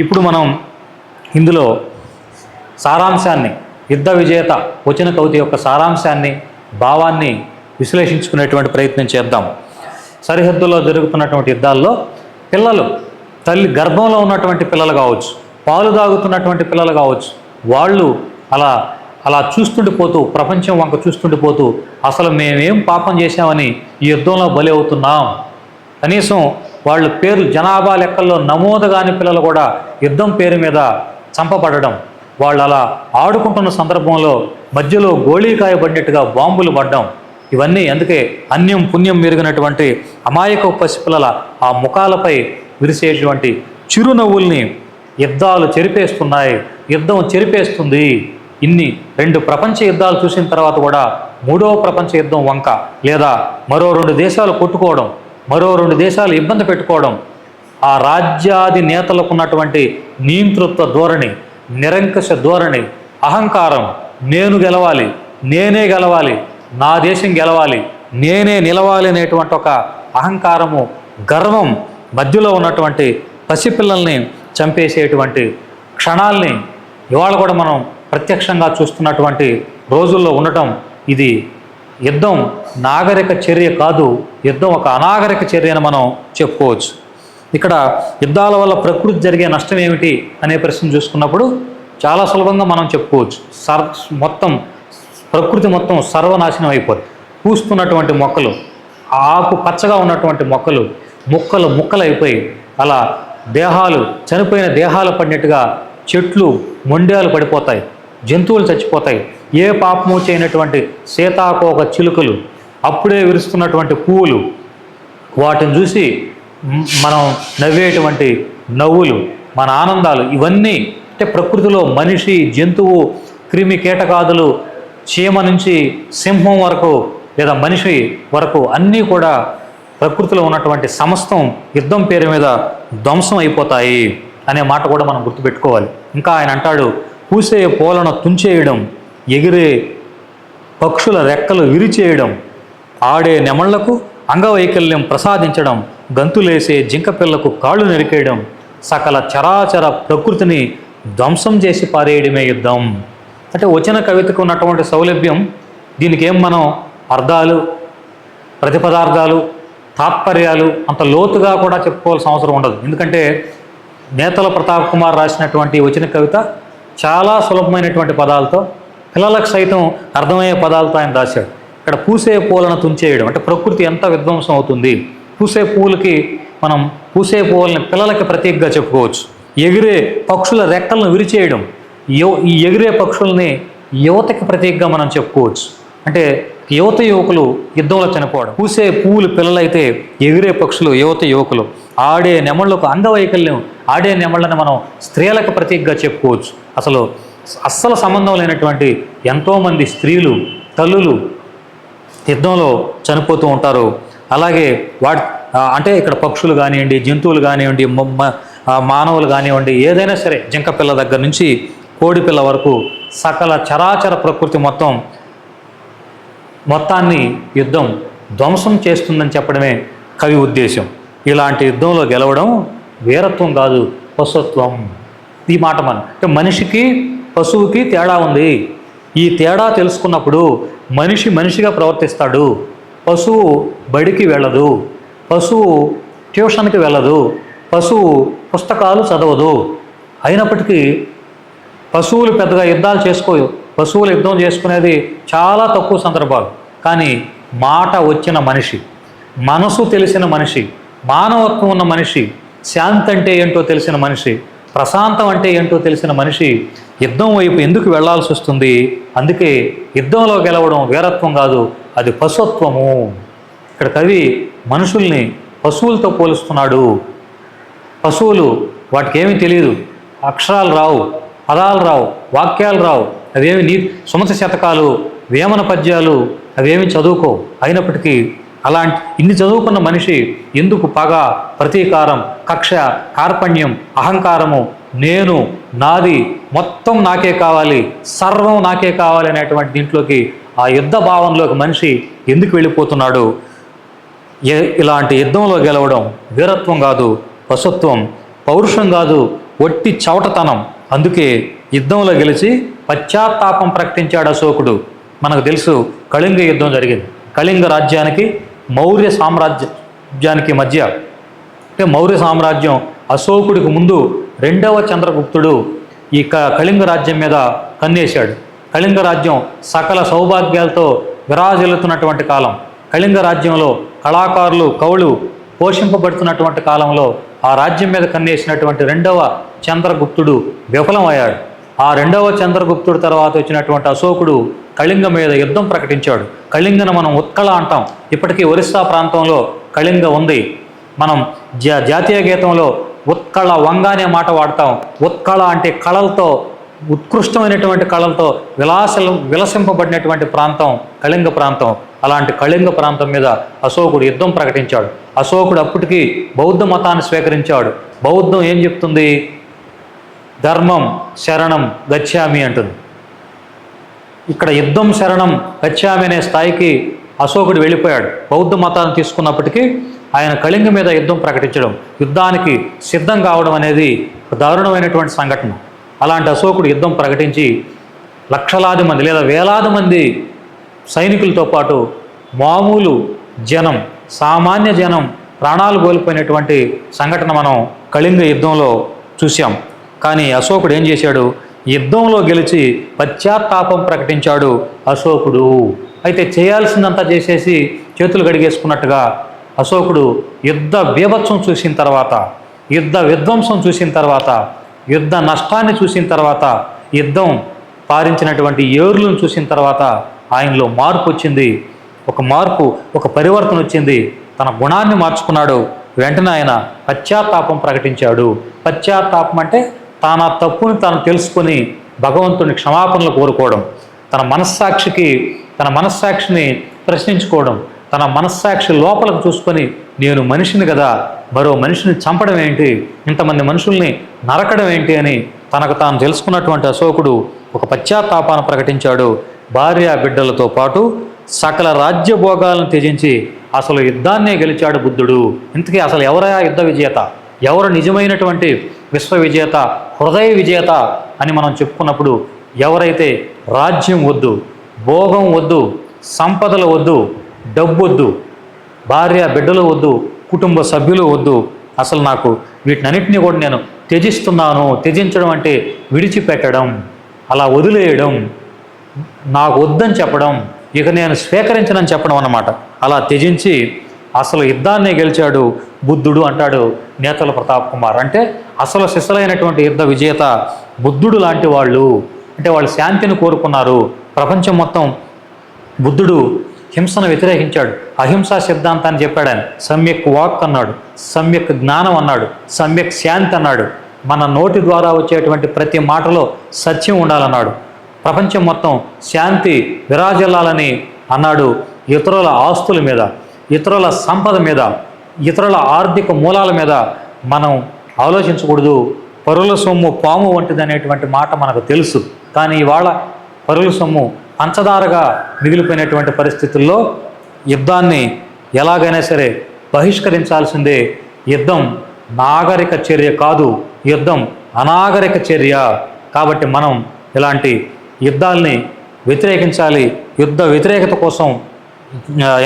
ఇప్పుడు మనం ఇందులో సారాంశాన్ని యుద్ధ విజేత వచన కవిత యొక్క సారాంశాన్ని భావాన్ని విశ్లేషించుకునేటువంటి ప్రయత్నం చేద్దాం. సరిహద్దులో జరుగుతున్నటువంటి యుద్ధాల్లో పిల్లలు తల్లి గర్భంలో ఉన్నటువంటి పిల్లలు కావచ్చు పాలు తాగుతున్నటువంటి పిల్లలు కావచ్చు వాళ్ళు అలా అలా చూస్తుండిపోతూ ప్రపంచం వంక చూస్తుండిపోతూ అసలు మేమేం పాపం చేశామని ఈ యుద్ధంలో బలి అవుతున్నాం. కనీసం వాళ్ళ పేర్లు జనాభా లెక్కల్లో నమోదు కాని పిల్లలు కూడా యుద్ధం పేరు మీద చంపబడడం వాళ్ళు అలా ఆడుకుంటున్న సందర్భంలో మధ్యలో గోళీ కాయబడినట్టుగా బాంబులు పడ్డం ఇవన్నీ అందుకే అన్యం పుణ్యం మెరిగినటువంటి అమాయక పసిపిల్లల ఆ ముఖాలపై విరిసేటువంటి చిరునవ్వుల్ని యుద్ధాలు చెరిపేస్తున్నాయి యుద్ధం చెరిపేస్తుంది. ఇన్ని రెండు ప్రపంచ యుద్ధాలు చూసిన తర్వాత కూడా మూడవ ప్రపంచ యుద్ధం వంక లేదా మరో రెండు దేశాలు కొట్టుకోవడం మరో రెండు దేశాలు ఇబ్బంది పెట్టుకోవడం ఆ రాజ్యాది నేతలకు ఉన్నటువంటి నియంతృత్వ ధోరణి నిరంకుశ ధోరణి అహంకారం నేను గెలవాలి నేనే గెలవాలి నా దేశం గెలవాలి నేనే నిలవాలి అనేటువంటి ఒక అహంకారము గర్వం మధ్యలో ఉన్నటువంటి పసిపిల్లల్ని చంపేసేటువంటి క్షణాల్ని ఇవాళ కూడా మనం ప్రత్యక్షంగా చూస్తున్నటువంటి రోజుల్లో ఉండటం ఇది యుద్ధం నాగరిక చర్య కాదు యుద్ధం ఒక అనాగరిక చర్య అని మనం చెప్పుకోవచ్చు. ఇక్కడ యుద్ధాల వల్ల ప్రకృతి జరిగే నష్టం ఏమిటి అనే ప్రశ్న చూసుకున్నప్పుడు చాలా సులభంగా మనం చెప్పుకోవచ్చు. సర్ మొత్తం ప్రకృతి మొత్తం సర్వనాశనం అయిపోదు పూస్తున్నటువంటి మొక్కలు ఆకు పచ్చగా ఉన్నటువంటి మొక్కలు ముక్కలు ముక్కలు అయిపోయి అలా దేహాలు చనిపోయిన దేహాలు పడినట్టుగా చెట్లు మొండ్యాలు పడిపోతాయి. జంతువులు చచ్చిపోతాయి. ఏ పాపము చేయనటువంటి సీతాకోక చిలుకలు అప్పుడే విరుస్తున్నటువంటి పువ్వులు వాటిని చూసి మనం నవ్వేటువంటి నవ్వులు మన ఆనందాలు ఇవన్నీ అంటే ప్రకృతిలో మనిషి జంతువు క్రిమి కీటకాదులు చీమ నుంచి సింహం వరకు లేదా మనిషి వరకు అన్నీ కూడా ప్రకృతిలో ఉన్నటువంటి సమస్తం యుద్ధం పేరు మీద ధ్వంసం అయిపోతాయి అనే మాట కూడా మనం గుర్తుపెట్టుకోవాలి. ఇంకా ఆయన అంటాడు పూసే పూలను తుంచేయడం ఎగిరే పక్షుల రెక్కలు విరిచేయడం ఆడే నెమళ్ళకు అంగవైకల్యం ప్రసాదించడం గంతులేసే జింక పిల్లకు కాళ్ళు నరికేయడం సకల చరాచర ప్రకృతిని ధ్వంసం చేసి పారేయడమే యుద్ధం. అంటే వచన కవితకు ఉన్నటువంటి సౌలభ్యం దీనికి ఏం మనం అర్థాలు ప్రతిపదార్థాలు తాత్పర్యాలు అంత లోతుగా కూడా చెప్పుకోవాల్సిన అవసరం ఉండదు. ఎందుకంటే నేతల ప్రతాప్ కుమార్ రాసినటువంటి వచన కవిత చాలా సులభమైనటువంటి పదాలతో పిల్లలకు సైతం అర్థమయ్యే పదాలతో ఆయన రాశాడు. ఇక్కడ పూసే పూలను తుంచేయడం అంటే ప్రకృతి ఎంత విధ్వంసం అవుతుంది. పూసే పూలకి మనం పూసే పూలని పిల్లలకి ప్రతీకగా చెప్పుకోవచ్చు. ఎగిరే పక్షుల రెక్కలను విరిచేయడం యు ఈ ఎగిరే పక్షుల్ని యువతకి ప్రతీకగా మనం చెప్పుకోవచ్చు. అంటే యువత యువకులు యుద్ధంలో చనిపోవడం పూసే పూలు పిల్లలైతే ఎగిరే పక్షులు యువత యువకులు. ఆడే నెమళ్ళకు అంగవైకల్యం ఆడే నెమళ్ళని మనం స్త్రీలకు ప్రతీకగా చెప్పుకోవచ్చు. అసలు అస్సలు సంబంధం లేనటువంటి ఎంతోమంది స్త్రీలు తల్లులు యుద్ధంలో చనిపోతూ ఉంటారు. అలాగే వాటి అంటే ఇక్కడ పక్షులు కానివ్వండి జంతువులు కానివ్వండి మానవులు కానివ్వండి ఏదైనా సరే జింక పిల్ల దగ్గర నుంచి కోడి పిల్ల వరకు సకల చరాచర ప్రకృతి మొత్తం మొత్తాన్ని యుద్ధం ధ్వంసం చేస్తుందని చెప్పడమే కవి ఉద్దేశం. ఇలాంటి యుద్ధంలో గెలవడం వీరత్వం కాదు పశుత్వం ఈ మాట మన. మనిషికి పశువుకి తేడా ఉంది. ఈ తేడా తెలుసుకున్నప్పుడు మనిషి మనిషిగా ప్రవర్తిస్తాడు. పశువు బడికి వెళ్ళదు. పశువు ట్యూషన్కి వెళ్ళదు. పశువు పుస్తకాలు చదవదు. అయినప్పటికీ పశువులు పెద్దగా యుద్ధాలు చేసుకో పశువులు యుద్ధం చేసుకునేది చాలా తక్కువ సందర్భాలు. కానీ మాట వచ్చిన మనిషి మనసు తెలిసిన మనిషి మానవత్వం ఉన్న మనిషి శాంతి అంటే ఏంటో తెలిసిన మనిషి ప్రశాంతం అంటే ఏంటో తెలిసిన మనిషి యుద్ధం వైపు ఎందుకు వెళ్ళాల్సి వస్తుంది? అందుకే యుద్ధంలో గెలవడం వీరత్వం కాదు అది పశుత్వము. ఇక్కడ కవి మనుషుల్ని పశువులతో పోలుస్తున్నాడు. పశువులు వాటికి ఏమీ తెలియదు అక్షరాలు రావు పదాలు రావు వాక్యాలు రావు. అవేమి నీ సుమత శతకాలు వేమన పద్యాలు అవేమి చదువుకో అయినప్పటికీ అలాంటి ఇన్ని చదువుకున్న మనిషి ఎందుకు పగ ప్రతీకారం కక్ష కార్పణ్యం అహంకారము నేను నాది మొత్తం నాకే కావాలి సర్వం నాకే కావాలి అనేటువంటి దీంట్లోకి ఆ యుద్ధ భావంలోకి మనిషి ఎందుకు వెళ్ళిపోతున్నాడు? ఇలాంటి యుద్ధంలో గెలవడం వీరత్వం కాదు పశుత్వం పౌరుషం కాదు ఒట్టి చవటతనం. అందుకే యుద్ధంలో గెలిచి పశ్చాత్తాపం ప్రకటించాడు అశోకుడు. మనకు తెలుసు కళింగ యుద్ధం జరిగింది. కళింగ రాజ్యానికి మౌర్య సామ్రాజ్యానికి మధ్య అంటే మౌర్య సామ్రాజ్యం అశోకుడికి ముందు రెండవ చంద్రగుప్తుడు ఈ క కళింగ రాజ్యం మీద కన్నేశాడు. కళింగ రాజ్యం సకల సౌభాగ్యాలతో విరాజిల్లుతున్నటువంటి కాలం. కళింగ రాజ్యంలో కళాకారులు కవులు పోషింపబడుతున్నటువంటి కాలంలో ఆ రాజ్యం మీద కన్నేసినటువంటి రెండవ చంద్రగుప్తుడు విఫలమయ్యాడు. ఆ రెండవ చంద్రగుప్తుడు తర్వాత వచ్చినటువంటి అశోకుడు కళింగ మీద యుద్ధం ప్రకటించాడు. కళింగను మనం ఉత్కళ అంటాం. ఇప్పటికీ ఒరిస్సా ప్రాంతంలో కళింగ ఉంది. మనం జా జాతీయ గీతంలో ఉత్కళ వంగ అనే మాట వాడతాం. ఉత్కళ అంటే కళలతో ఉత్కృష్టమైనటువంటి కళలతో విలాస విలసింపబడినటువంటి ప్రాంతం కళింగ ప్రాంతం. అలాంటి కళింగ ప్రాంతం మీద అశోకుడు యుద్ధం ప్రకటించాడు. అశోకుడు అప్పటికి బౌద్ధ మతాన్ని స్వీకరించాడు. బౌద్ధం ఏం చెప్తుంది? ధర్మం శరణం గచ్చామి అంటుంది. ఇక్కడ యుద్ధం శరణం గచ్చామి అనే స్థాయికి అశోకుడు వెళ్ళిపోయాడు. బౌద్ధ మతాన్ని తీసుకున్నప్పటికీ ఆయన కళింగ మీద యుద్ధం ప్రకటించడం యుద్ధానికి సిద్ధం కావడం అనేది ఒక దారుణమైనటువంటి సంఘటన. అలాంటి అశోకుడు యుద్ధం ప్రకటించి లక్షలాది మంది లేదా వేలాది మంది సైనికులతో పాటు మామూలు జనం సామాన్య జనం ప్రాణాలు కోల్పోయినటువంటి సంఘటన మనం కళింగ యుద్ధంలో చూశాం. కానీ అశోకుడు ఏం చేశాడు? యుద్ధంలో గెలిచి పశ్చాత్తాపం ప్రకటించాడు అశోకుడు. అయితే చేయాల్సిందంతా చేసేసి చేతులు గడిగేసుకున్నట్టుగా అశోకుడు యుద్ధ బీభత్సం చూసిన తర్వాత యుద్ధ విధ్వంసం చూసిన తర్వాత యుద్ధ నష్టాన్ని చూసిన తర్వాత యుద్ధం పారించినటువంటి ఏరులను చూసిన తర్వాత ఆయనలో మార్పు వచ్చింది. ఒక మార్పు ఒక పరివర్తన వచ్చింది. తన గుణాన్ని మార్చుకున్నాడు. వెంటనే ఆయన పశ్చాత్తాపం ప్రకటించాడు. పశ్చాత్తాపం అంటే తాను ఆ తప్పుని తాను తెలుసుకొని భగవంతుని క్షమాపణలు కోరుకోవడం తన మనస్సాక్షికి తన మనస్సాక్షిని ప్రశ్నించుకోవడం తన మనస్సాక్షి లోపలకు చూసుకొని నేను మనిషిని కదా మరో మనిషిని చంపడం ఏంటి ఇంతమంది మనుషుల్ని నరకడం ఏంటి అని తనకు తాను తెలుసుకున్నటువంటి అశోకుడు ఒక పశ్చాత్తాపాన్ని ప్రకటించాడు. భార్య బిడ్డలతో పాటు సకల రాజ్యభోగాలను త్యజించి అసలు యుద్ధాన్నే గెలిచాడు బుద్ధుడు. ఇంతకీ అసలు ఎవరయా యుద్ధ విజేత? ఎవరు నిజమైనటువంటి విశ్వ విజేత హృదయ విజేత అని మనం చెప్పుకున్నప్పుడు ఎవరైతే రాజ్యం వద్దు భోగం వద్దు సంపదలు వద్దు డబ్బు వద్దు భార్య బిడ్డలు వద్దు కుటుంబ సభ్యులు వద్దు అసలు నాకు వీటినన్నింటినీ కూడా నేను త్యజిస్తున్నాను త్యజించడం అంటే విడిచిపెట్టడం అలా వదిలేయడం నాకు వద్దని చెప్పడం ఇక నేను స్వీకరించనని చెప్పడం అన్నమాట. అలా త్యజించి అసలు యుద్ధాన్ని గెలిచాడు బుద్ధుడు అంటాడు నేతల ప్రతాప్ కుమార్. అంటే అసలు శిశలైనటువంటి యుద్ధ విజేత బుద్ధుడు లాంటి వాళ్ళు అంటే వాళ్ళు శాంతిని కోరుకున్నారు. ప్రపంచం మొత్తం బుద్ధుడు హింసను వ్యతిరేకించాడు. అహింసా సిద్ధాంతాన్ని చెప్పాడు ఆయన. సమ్యక్ వాక్ అన్నాడు. సమ్యక్ జ్ఞానం అన్నాడు. సమ్యక్ శాంతి అన్నాడు. మన నోటి ద్వారా వచ్చేటువంటి ప్రతి మాటలో సత్యం ఉండాలన్నాడు. ప్రపంచం మొత్తం శాంతి విరాజిల్లాలని అన్నాడు ఇతరుల ఆస్తుల మీద. ఇతరుల సంపద మీద ఇతరుల ఆర్థిక మూలాల మీద మనం ఆలోచించకూడదు. పరుల సొమ్ము పాము వంటిది అనేటువంటి మాట మనకు తెలుసు. కానీ ఇవాళ పరుల సొమ్ము పంచదారగా మిగిలిపోయినటువంటి పరిస్థితుల్లో యుద్ధాన్ని ఎలాగైనా సరే బహిష్కరించాల్సిందే. యుద్ధం నాగరిక చర్య కాదు. యుద్ధం అనాగరిక చర్య. కాబట్టి మనం ఇలాంటి యుద్ధాల్ని వ్యతిరేకించాలి. యుద్ధ వ్యతిరేకత కోసం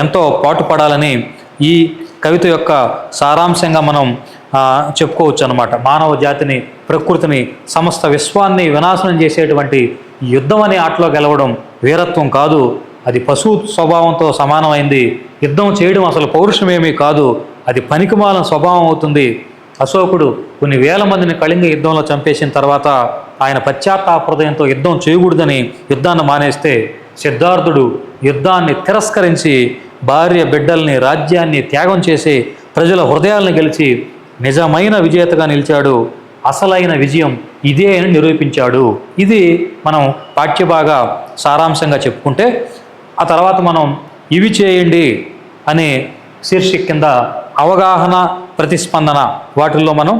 ఎంతో పాటుపడాలని ఈ కవిత యొక్క సారాంశంగా మనం చెప్పుకోవచ్చు అనమాట మానవ జాతిని ప్రకృతిని సమస్త విశ్వాన్ని వినాశనం చేసేటువంటి యుద్ధం అనే ఆటలో గెలవడం వీరత్వం కాదు. అది పశు స్వభావంతో సమానమైంది. యుద్ధం చేయడం అసలు పౌరుషమేమీ కాదు. అది పనికిమాలిన స్వభావం అవుతుంది. అశోకుడు కొన్ని వేల మందిని కళింగ యుద్ధంలో చంపేసిన తర్వాత ఆయన పశ్చాత్తాప హృదయంతో యుద్ధం చేయకూడదని యుద్ధాన్ని మానేస్తే సిద్ధార్థుడు యుద్ధాన్ని తిరస్కరించి భార్య బిడ్డల్ని రాజ్యాన్ని త్యాగం చేసి ప్రజల హృదయాలను గెలిచి నిజమైన విజేతగా నిలిచాడు. అసలైన విజయం ఇదే అని నిరూపించాడు. ఇది మనం పాఠ్యభాగా సారాంశంగా చెప్పుకుంటే ఆ తర్వాత మనం ఇవి చేయండి అనే శీర్షిక కింద అవగాహన ప్రతిస్పందన వాటిల్లో మనం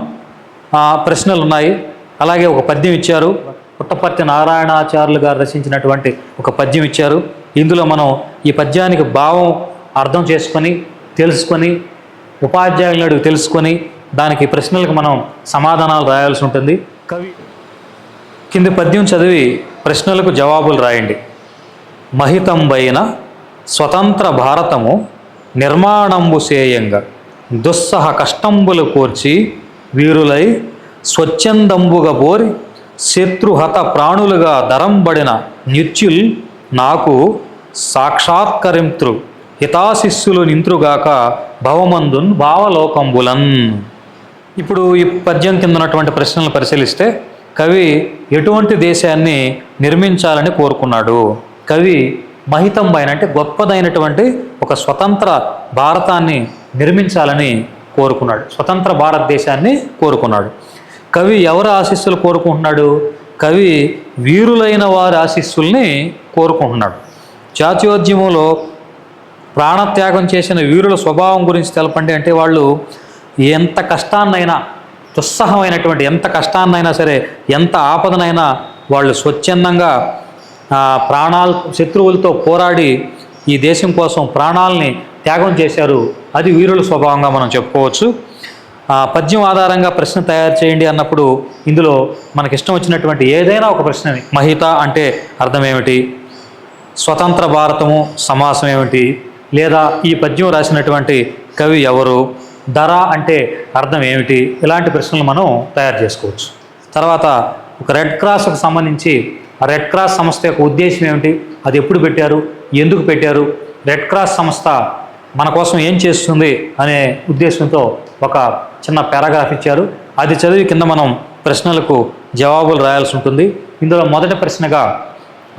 ప్రశ్నలు ఉన్నాయి అలాగే ఒక పద్యం ఇచ్చారు. పుట్టపర్తి నారాయణాచార్యులు గారు రచించినటువంటి ఒక పద్యం ఇచ్చారు. ఇందులో మనం ఈ పద్యానికి భావం అర్థం చేసుకొని తెలుసుకొని ఉపాధ్యాయులను అడిగి తెలుసుకొని దానికి ప్రశ్నలకు మనం సమాధానాలు రాయాల్సి ఉంటుంది. కవి కింది పద్యం చదివి ప్రశ్నలకు జవాబులు రాయండి. మహితంబైన స్వతంత్ర భారతము నిర్మాణంబు సేయంగా దుస్సహ కష్టంబులు కోర్చి వీరులై స్వచ్ఛందంబుగా పోరి శత్రుహత ప్రాణులుగా దరంబడిన నిత్యుల్ నాకు సాక్షాత్కరింతృ హితాశిస్సులు నింత్రుగాక భవమందున్ భావలోకంబులన్. ఇప్పుడు ఈ పద్యం కింద ఉన్నటువంటి ప్రశ్నలను పరిశీలిస్తే కవి ఎటువంటి దేశాన్ని నిర్మించాలని కోరుకున్నాడు? కవి మహితంబైన అంటే గొప్పదైనటువంటి ఒక స్వతంత్ర భారతాన్ని నిర్మించాలని కోరుకున్నాడు. స్వతంత్ర భారతదేశాన్ని కోరుకున్నాడు. కవి ఎవరు ఆశీస్సులు కోరుకుంటున్నాడు? కవి వీరులైన వారి ఆశీస్సుల్ని కోరుకుంటున్నాడు. జాతీయోద్యమంలో ప్రాణత్యాగం చేసిన వీరుల స్వభావం గురించి తెలపండి అంటే వాళ్ళు ఎంత కష్టాన్నైనా దుస్సహమైనటువంటి ఎంత కష్టాన్నైనా సరే ఎంత ఆపదనైనా వాళ్ళు స్వచ్ఛందంగా ప్రాణాలు శత్రువులతో పోరాడి ఈ దేశం కోసం ప్రాణాలని త్యాగం చేశారు. అది వీరుల స్వభావంగా మనం చెప్పుకోవచ్చు. ఆ, పద్యం ఆధారంగా ప్రశ్న తయారు చేయండి అన్నప్పుడు ఇందులో మనకి ఇష్టం వచ్చినటువంటి ఏదైనా ఒక ప్రశ్నని. మహిత అంటే అర్థం ఏమిటి స్వతంత్ర భారతము సమాసం ఏమిటి? లేదా ఈ పద్యం రాసినటువంటి కవి ఎవరు? ధర అంటే అర్థం ఏమిటి? ఇలాంటి ప్రశ్నలు మనం తయారు చేసుకోవచ్చు. తర్వాత ఒక రెడ్ క్రాస్కు సంబంధించి ఆ రెడ్ క్రాస్ సంస్థ యొక్క ఉద్దేశం ఏమిటి? అది ఎప్పుడు పెట్టారు? ఎందుకు పెట్టారు? రెడ్ క్రాస్ సంస్థ మన కోసం ఏం చేస్తుంది అనే ఉద్దేశంతో ఒక చిన్న పారాగ్రాఫ్ ఇచ్చారు. అది చదివి కింద మనం ప్రశ్నలకు జవాబులు రాయాల్సి ఉంటుంది. ఇందులో మొదటి ప్రశ్నగా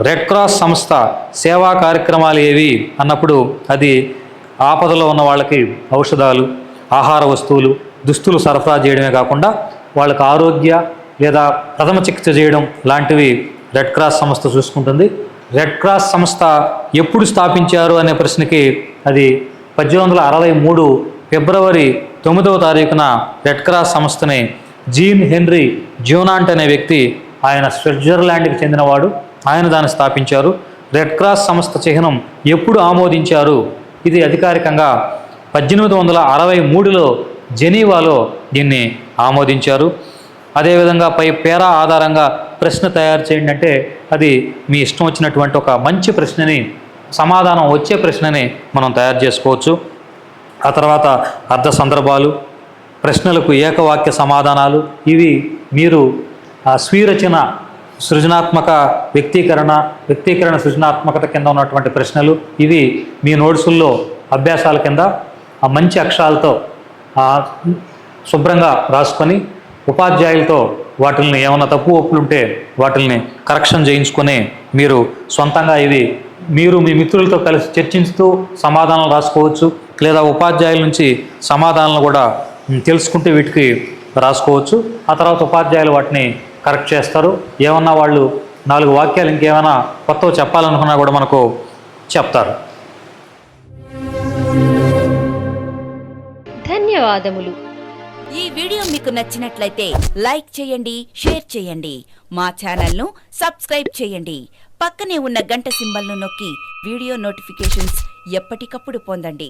రెడ్ క్రాస్ సంస్థ సేవా కార్యక్రమాలు ఏవి? అన్నప్పుడు అది ఆపదలో ఉన్న వాళ్ళకి ఔషధాలు ఆహార వస్తువులు దుస్తులు సరఫరా చేయడమే కాకుండా వాళ్ళకి ఆరోగ్య లేదా ప్రథమ చికిత్స చేయడం లాంటివి రెడ్ క్రాస్ సంస్థ చూసుకుంటుంది. రెడ్ క్రాస్ సంస్థ ఎప్పుడు స్థాపించారు అనే ప్రశ్నకి అది పద్దెనిమిది వందల అరవై మూడు ఫిబ్రవరి తొమ్మిదవ తారీఖున రెడ్ క్రాస్ సంస్థని జీన్ హెన్రీ జ్యూనాంట్ అనే వ్యక్తి ఆయన స్విట్జర్లాండ్కి చెందినవాడు. ఆయన దాన్ని స్థాపించారు. రెడ్ క్రాస్ సంస్థ చిహ్నం ఎప్పుడు ఆమోదించారు? ఇది అధికారికంగా పద్దెనిమిది వందల అరవై మూడులో జెనీవాలో దీన్ని ఆమోదించారు. అదేవిధంగా పై పేరా ఆధారంగా ప్రశ్న తయారు చేయండి అంటే అది మీ ఇష్టం వచ్చినటువంటి ఒక మంచి ప్రశ్నని సమాధానం వచ్చే ప్రశ్నని మనం తయారు చేసుకోవచ్చు. ఆ తర్వాత అర్థ సందర్భాలు ప్రశ్నలకు ఏకవాక్య సమాధానాలు ఇవి మీరు ఆ స్వీరచన సృజనాత్మక వ్యక్తీకరణ వ్యక్తీకరణ సృజనాత్మకత కింద ఉన్నటువంటి ప్రశ్నలు ఇవి మీ నోట్సుల్లో అభ్యాసాల కింద ఆ మంచి అక్షరాలతో శుభ్రంగా రాసుకొని ఉపాధ్యాయులతో వాటిల్ని ఏమైనా తప్పు ఒప్పులు ఉంటే వాటిల్ని కరెక్షన్ చేయించుకొని మీరు సొంతంగా ఇవి మీరు మీ మిత్రులతో కలిసి చర్చించుతూ సమాధానాలు రాసుకోవచ్చు లేదా ఉపాధ్యాయుల నుంచి సమాధానాలు కూడా తెలుసుకుంటే వీటికి రాసుకోవచ్చు. ఆ తర్వాత ఉపాధ్యాయులు వాటిని కరెక్ట్ చేస్తారు. ఏమన్నా వాళ్ళు నాలుగు వాక్యాలు ఇంకేమైనా కొత్తవి చెప్పాలనుకున్నా కూడా మనకు చెప్తారు. ధన్యవాదములు. ఈ వీడియో మీకు నచ్చినట్లయితే లైక్ చేయండి షేర్ చేయండి. మా ఛానల్ను సబ్స్క్రైబ్ చేయండి. పక్కనే ఉన్న గంట సింబల్ను నొక్కి వీడియో నోటిఫికేషన్స్ ఎప్పటికప్పుడు పొందండి.